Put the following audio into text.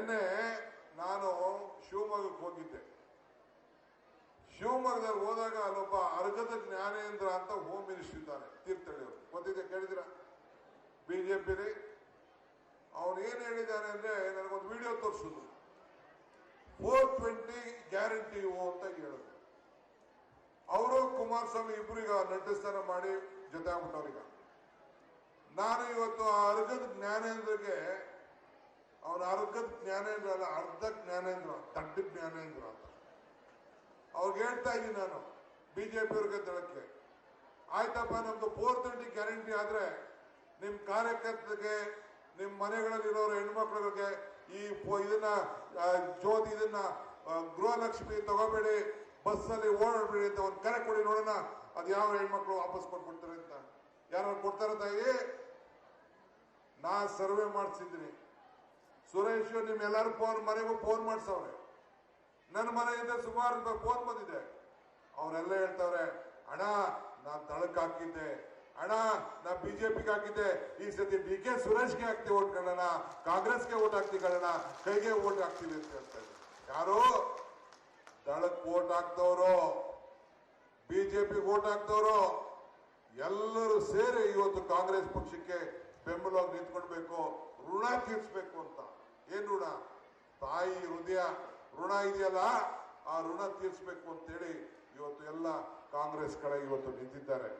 ನಿನ್ನೆ ನಾನು ಶಿವಮೊಗ್ಗಕ್ಕೆ ಹೋಗಿದ್ದೆ. ಶಿವಮೊಗ್ಗದಲ್ಲಿ ಹೋದಾಗ ಅಲ್ಲೊಬ್ಬ ಅರ್ಗದ ಜ್ಞಾನೇಂದ್ರ ಅಂತ ಹೋಮ್ ಮಿನಿಸ್ಟರ್ ಇದ್ದಾನೆ ತೀರ್ಥಹಳ್ಳಿ ಅವರು ಗೊತ್ತಿದೆ ಕೇಳಿದಿರ ರೀ ಅವನು ಏನು ಹೇಳಿದ್ದಾನೆ ಅಂದ್ರೆ ನನಗೊಂದು ವಿಡಿಯೋ ತೋರಿಸಿದ್ರು ಫೋರ್ ಟ್ವೆಂಟಿ ಗ್ಯಾರಂಟಿ ಅಂತ ಹೇಳಿದ್ರು ಅವರು ಕುಮಾರಸ್ವಾಮಿ ಇಬ್ಬರಿಗ ನಟಿಸ್ತಾನ ಮಾಡಿ ಜೊತೆ ಆಗ್ಬಿಟ್ಟವ್ರೀಗ. ನಾನು ಇವತ್ತು ಆ ಅರ್ಗದ ಜ್ಞಾನೇಂದ್ರಗೆ ಅವನ ಅರ್ಧದ ಜ್ಞಾನೇಂದ್ರ ಅಲ್ಲ, ಅರ್ಧ ಜ್ಞಾನೇಂದ್ರ, ದಡ್ಡ ಜ್ಞಾನೇಂದ್ರ ಅಂತ. ಅವ್ರಿಗೆ ಹೇಳ್ತಾ ಇದ್ದೀನಿ ನಾನು ಬಿಜೆಪಿ ಅವ್ರಿಗೆ ದಳಕ್ಕೆ ಆಯ್ತಪ್ಪ, ನಮ್ದು ಫೋರ್ ಟ್ವೆಂಟಿ ಗ್ಯಾರಂಟಿ ಆದ್ರೆ ನಿಮ್ ಕಾರ್ಯಕರ್ತರಿಗೆ, ನಿಮ್ ಮನೆಗಳಲ್ಲಿರೋರು ಹೆಣ್ಮಕ್ಳಿಗೆ ಈ ಇದನ್ನ ಜ್ಯೋತಿ ಇದನ್ನ ಗೃಹಲಕ್ಷ್ಮಿ ತಗೋಬೇಡಿ, ಬಸ್ಸಲ್ಲಿ ಓಡಾಡ್ಬೇಡಿ ಅಂತ ಒಂದು ಕರೆ ಕೊಡಿ ನೋಡೋಣ, ಅದು ಯಾವ ಹೆಣ್ಮಕ್ಳು ವಾಪಸ್ ಕೊಟ್ಬಿಡ್ತಾರೆ ಅಂತ. ಯಾರು ಕೊಡ್ತಾರ ತಾಯಿ ನಾ ಸರ್ವೆ ಮಾಡಿಸಿದ್ದೀನಿ. ಸುರೇಶ್, ನಿಮ್ಮೆಲ್ಲರೂ ಫೋನ್ ಮನೆಗೂ ಫೋನ್ ಮಾಡಿಸವ್ರೆ. ನನ್ನ ಮನೆಯಿಂದ ಸುಮಾರು ಫೋನ್ ಬಂದಿದೆ. ಅವರೆಲ್ಲ ಹೇಳ್ತಾವ್ರೆ, ಅಣ್ಣ ನಾ ತಳಕ್ ಹಾಕಿದ್ದೆ. ಅಣ್ಣ, ನಾ ಬಿಜೆಪಿಗೆ ಹಾಕಿದ್ದೆ. ಈ ಸತಿ ಡಿ ಕೆ ಸುರೇಶ್ಗೆ ಹಾಕ್ತಿವಿ ಓಟ್ ಕಳ್ಳಣ ಕಾಂಗ್ರೆಸ್ಗೆ ಓಟ್ ಹಾಕ್ತಿವಿ ಕಳಣ ಕೈಗೆ ಓಟ್ ಹಾಕ್ತಿವಿ ಅಂತ ಹೇಳ್ತಾ ಇದ್ದಾರೆ ಯಾರು? ದಳಕ್ ಓಟ್ ಹಾಕ್ತವ್ರು ಬಿಜೆಪಿಗೆ ಓಟ್ ಹಾಕ್ತವ್ರು ಎಲ್ಲರೂ ಸೇರಿ ಇವತ್ತು ಕಾಂಗ್ರೆಸ್ ಪಕ್ಷಕ್ಕೆ ಬೆಂಬಲವಾಗಿ ನಿಂತ್ಕೊಳ್ಬೇಕು, ಋಣ ತೀರ್ಸ್ಬೇಕು ಅಂತ. ತಾಯಿ ಹೃದಯ ಋಣ ಇದೆಯಲ್ಲ ಆ ಋಣ ತೀರಿಸ್ಬೇಕು ಅಂತೇಳಿ ಇವತ್ತು ಎಲ್ಲ ಕಾಂಗ್ರೆಸ್ ಕಡೆ ಇವತ್ತು ನಿಂತಿದ್ದಾರೆ.